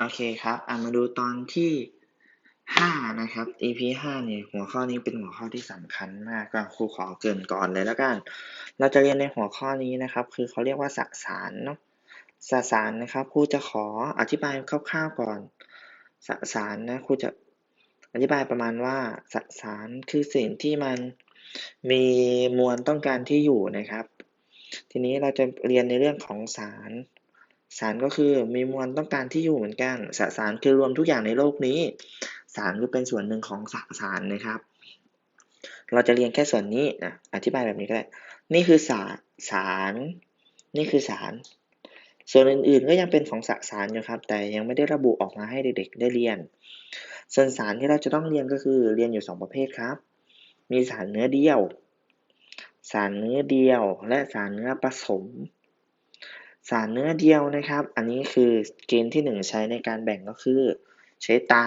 โอเคครับอะมาดูตอนที่ห้านะครับ EP ห้าเนี่ยหัวข้อนี้เป็นหัวข้อที่สำคัญมากก็ครูขอเกินก่อนเลยแล้วกัน เราจะเรียนในหัวข้อนี้นะครับ คือเขาเรียกว่าสสารเนาะสสารนะครับครูจะขออธิบายคร่าวๆก่อนสสารนะครูจะอธิบายประมาณว่าสสารคือสิ่งที่มันมีมวลต้องการที่อยู่นะครับ ทีนี้เราจะเรียนในเรื่องของสาร สารก็คือมีมวลต้องการที่อยู่เหมือนกัน สสารคือรวมทุกอย่างในโลกนี้ สารคือเป็นส่วนหนึ่งของสสารนะครับ เราจะเรียนแค่ส่วนนี้นะอธิบายแบบนี้ก็ได้ นี่คือสารสาร นี่คือสาร ส่วนอื่นๆก็ยังเป็นของสสารอยู่ครับ แต่ยังไม่ได้ระบุออกมาให้เด็กๆ ได้เรียน ส่วนสารที่เราจะต้องเรียนก็คือเรียนอยู่ 2 ประเภทครับ มีสารเนื้อเดียว สารเนื้อเดียว และสารเนื้อผสม สารเนื้อเดียวนะครับ อันนี้คือเกณฑ์ที่ 1 ใช้ในการแบ่งก็คือใช้ตา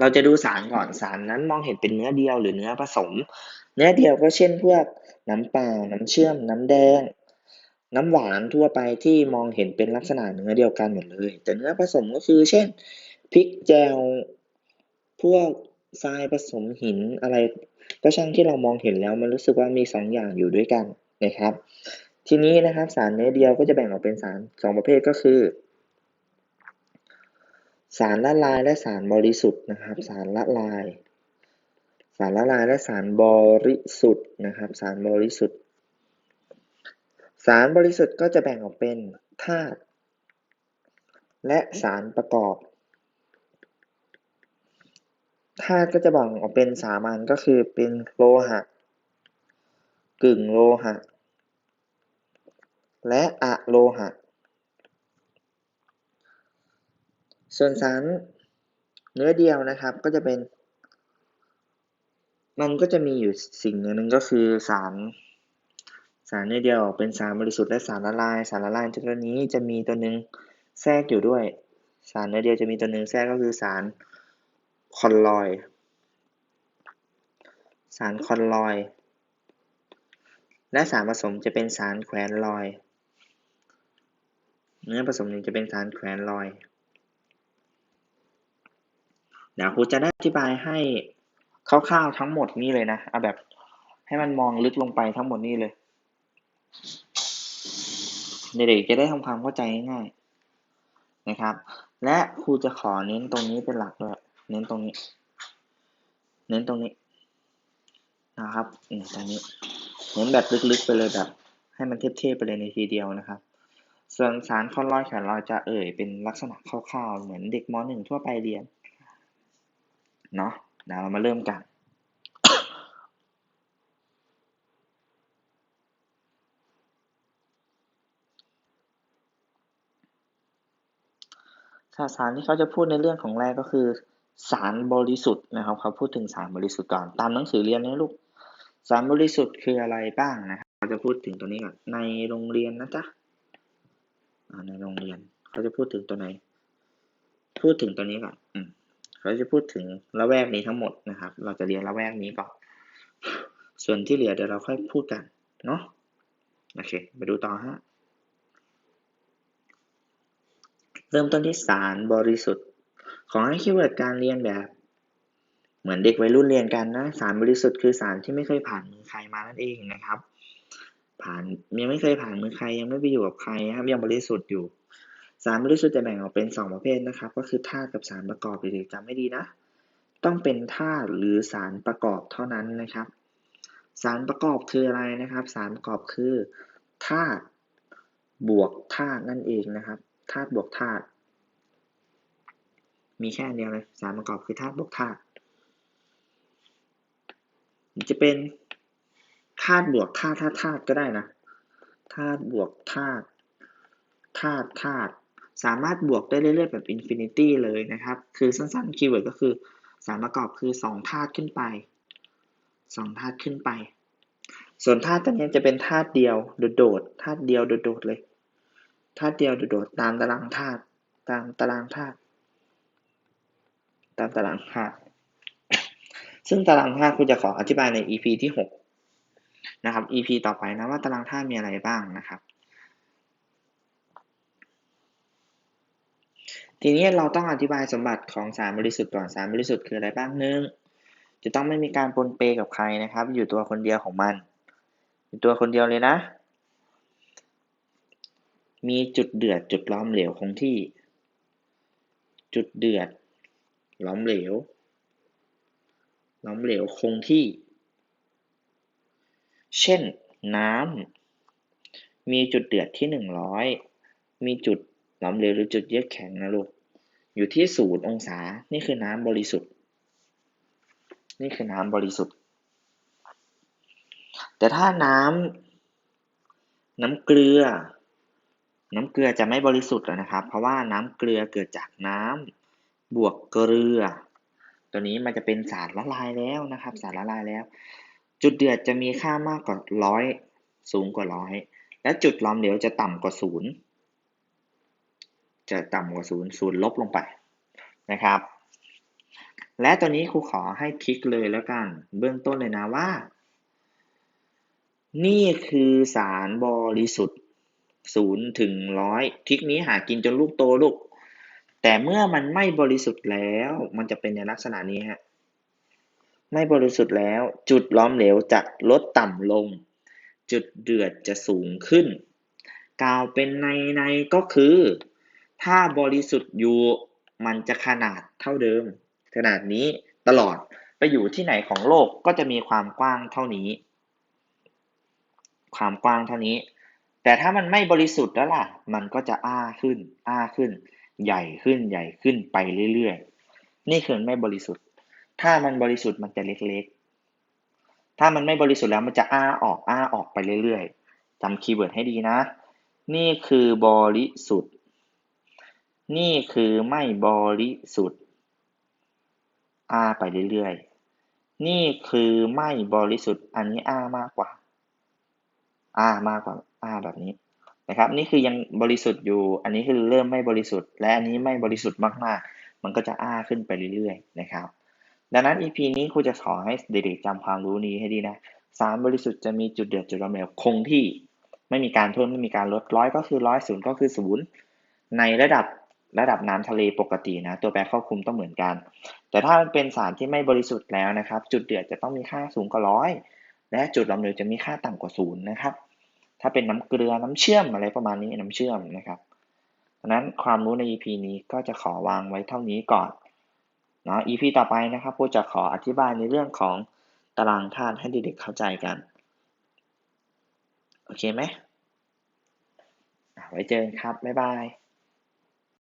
เราจะดูสารก่อนสารนั้นมองเห็นเป็นเนื้อเดียวหรือเนื้อผสม เนื้อเดียวก็เช่นพวกน้ำเปล่า น้ำเชื่อม น้ำแดง น้ำหวานทั่วไปที่มองเห็นเป็นลักษณะเนื้อเดียวกันหมดเลย แต่เนื้อผสมก็คือ เช่นพริกแจวพวกทรายผสมหินอะไร ก็ช่างที่เรามองเห็นแล้วมันรู้สึกว่ามี2อย่างอยู่ด้วยกันนะครับ ทีนี้นะครับสารเนื้อเดียวก็จะแบ่งออกเป็นสาร2ประเภทก็คือ สารละลายและสารบริสุทธิ์นะครับ สารละลาย สารละลายและสารบริสุทธิ์นะครับ สารบริสุทธิ์ สารบริสุทธิ์ก็จะแบ่งออกเป็นธาตุและสารประกอบธาตุก็จะแบ่งออกเป็นสามัญก็คือเป็นโลหะ กึ่งโลหะ และอะโลหะ ส่วนสารเนื้อเดียวนะครับก็จะเป็น มันก็จะมีอยู่สิ่งหนึ่งก็คือสารสารเนื้อเดียวเป็นสารบริสุทธิ์และสารละลาย สารละลายตัวนี้จะมีตัวหนึ่งแทรกอยู่ด้วย สารเนื้อเดียวจะมีตัวหนึ่งแทรกก็คือสารคอลลอยสารคอลลอยและสารผสมจะเป็นสารแขวนลอย เนื้อผสมหนึ่งจะเป็นสารแขวนลอยเดี๋ยวครูจะได้อธิบายให้คร่าวๆทั้งหมดนี้เลยนะเอาแบบให้มันมองลึกลงไปทั้งหมดนี้เลยเด็กๆจะได้ทำความเข้าใจง่ายๆนะครับ และครูจะขอเน้นตรงนี้เป็นหลักด้วยเน้นตรงนี้ เน้นตรงนี้นะครับนี่ตรงนี้ เน้นแบบลึกๆไปเลยแบบ ให้มันเทพๆไปเลยในทีเดียวนะครับ ส่วนสารคอนลอยแขนลอยจะเอ่ยเป็นลักษณะคร่าวๆ เหมือนเด็กม .1 ทั่วไปเรียน เนาะเดี๋ยวเรามาเริ่มกัน สารที่เขาจะพูดในเรื่องของแรกก็คือ สารบริสุทธิ์นะครับ เขาพูดถึงสารบริสุทธิ์ก่อนตามหนังสือเรียนนะลูก สารบริสุทธิ์คืออะไรบ้างนะครับเขาจะพูดถึงตัวนี้ก่อนในโรงเรียนนะจ๊ะ ในโรงเรียน เขาจะพูดถึงตัวไหน พูดถึงตัวนี้ก่อนอืมเขาจะพูดถึงละแวกนี้ทั้งหมดนะครับ เราจะเรียนละแวกนี้ก่อน ส่วนที่เหลือเดี๋ยวเราค่อยพูดกัน เนาะโอเค ไปดูต่อฮะ เริ่มต้นที่สารบริสุทธิ์ ขอให้คีย์เวิร์ดการเรียนแบบ เหมือนเด็กวัยรุ่นเรียนกันนะ สารบริสุทธิ์คือสารที่ไม่เคยผ่านมือใครมานั่นเองนะครับ ผ่านยังไม่เคยผ่านมือใครยังไม่ไปอยู่กับใครนะครับยังบริสุทธิ์อยู่สารบริสุทธิ์จะแบ่งออกเป็น 2 ประเภทนะครับ ก็คือธาตุกับสารประกอบเด็กๆจำไม่ดีนะ ต้องเป็นธาตุหรือสารประกอบเท่านั้นนะครับ สารประกอบคืออะไรนะครับ สารประกอบคือธาตุบวกธาตุนั่นเองนะครับธาตุบวกธาตุมีแค่อันเดียวเลยสารประกอบคือธาตุบวกธาตุจะเป็น ธาตุบวกธาตุธาตุธาตุก็ได้นะธาตุบวกธาตุธาตุธาตุสามารถบวกได้เรื่อยๆแบบอินฟินิตี้เลยนะครับ คือสั้นๆคีย์เวิร์ดก็คือสารประกอบคือ2ธาตุขึ้นไป2ธาตุขึ้นไป ส่วนธาตุตัวนี้จะเป็นธาตุเดียวโดดๆธาตุเดียวโดดๆเลยธาตุเดียวโดดๆตามตารางธาตุตามตารางธาตุตามตารางธาตุซึ่งตารางธาตุคุณจะขออธิบายใน EP ที่ 6 นะครับ EP ต่อไปนะว่าตารางธาตุมีอะไรบ้างนะครับ ทีนี้เราต้องอธิบายสมบัติของสารบริสุทธิ์ก่อนสารบริสุทธิ์คืออะไรบ้างหนึ่งจะต้องไม่มีการปนเปกับใครนะครับ อยู่ตัวคนเดียวของมัน อยู่ตัวคนเดียวเลยนะ มีจุดเดือดจุดล้อมเหลวคงที่ จุดเดือดล้อมเหลวล้อมเหลวคงที่ เช่น น้ำ มีจุดเดือดที่หนึ่งร้อยมีจุดหลอมเหลวหรือจุดเยือกแข็งนะลูก อยู่ที่ศูนย์องศา นี่คือน้ำบริสุทธิ์ นี่คือน้ำบริสุทธิ์ แต่ถ้าน้ำน้ำเกลือ น้ำเกลือจะไม่บริสุทธิ์แล้วนะครับ เพราะว่าน้ำเกลือเกิดจากน้ำบวกเกลือ ตัวนี้มันจะเป็นสารละลายแล้วนะครับ สารละลายแล้ว จุดเดือดจะมีค่ามากกว่าร้อยสูงกว่าร้อยและจุดหลอมเหลวจะต่ำกว่าศูนย์จะต่ำกว่าศูนย์ศูนย์ลบลงไปนะครับ และตัวนี้ครูขอให้คลิกเลยแล้วกัน เบื้องต้นเลยนะว่า นี่คือสารบริสุทธิ์ศูนย์ถึงร้อยคลิกนี้หากินจนลูกโตลูก แต่เมื่อมันไม่บริสุทธิ์แล้ว มันจะเป็นในลักษณะนี้ฮะ ไม่บริสุทธิ์แล้ว จุดล้อมเหลวจะลดต่ำลง จุดเดือดจะสูงขึ้น กล่าวเป็นในในก็คือ ถ้าบริสุทธิ์อยู่มันจะขนาดเท่าเดิม ขนาดนี้ตลอดไปอยู่ที่ไหนของโลกก็จะมีความกว้างเท่านี้ ความกว้างเท่านี้ แต่ถ้ามันไม่บริสุทธิ์แล้วล่ะ มันก็จะอ้าขึ้น อ้าขึ้น ใหญ่ขึ้นใหญ่ขึ้นไปเรื่อยๆ นี่คือไม่บริสุทธิ์ ถ้ามันบริสุทธิ์มันจะเล็กๆ ถ้ามันไม่บริสุทธิ์แล้วมันจะอ้าออกอ้าออกไปเรื่อยๆจำคีย์เวิร์ดให้ดีนะ นี่คือบริสุทธิ์ นี่คือไม่บริสุทธิ์ อ้าไปเรื่อยๆ นี่คือไม่บริสุทธิ์ อันนี้อ้ามากกว่า อ้ามากกว่า อ้าแบบนี้นะครับ นี่คือยังบริสุทธิ์อยู่ อันนี้คือเริ่มไม่บริสุทธิ์ และอันนี้ไม่บริสุทธิ์มากๆ มันก็จะอ้าขึ้นไปเรื่อยๆ นะครับ ดังนั้น EP นี้ครูจะขอให้เด็กๆจำความรู้นี้ให้ดีนะสารบริสุทธิ์จะมีจุดเดือดจุดระเบิดคงที่ไม่มีการเพิ่มไม่มีการลดร้อยก็คือร้อยศูนย์ก็คือศูนย์ในระดับระดับน้ำทะเลปกตินะ ตัวแปรควบคุมต้องเหมือนกัน แต่ถ้ามันเป็นสารที่ไม่บริสุทธิ์แล้วนะครับ จุดเดือดจะต้องมีค่าสูงกว่าร้อยและจุดหลอมเหลวจะมีค่าต่ำกว่าศูนย์นะครับ ถ้าเป็นน้ำเกลือน้ำเชื่อมอะไรประมาณนี้น้ำเชื่อมนะครับดังนั้นความรู้ใน EP นี้ก็จะขอวางไว้เท่านี้ก่อน เนาะ EP ต่อไปนะครับครูจะขออธิบายในเรื่องของตารางธาตุให้เด็กๆเข้าใจกัน โอเคไหมไว้เจอกันครับ บ๊ายบาย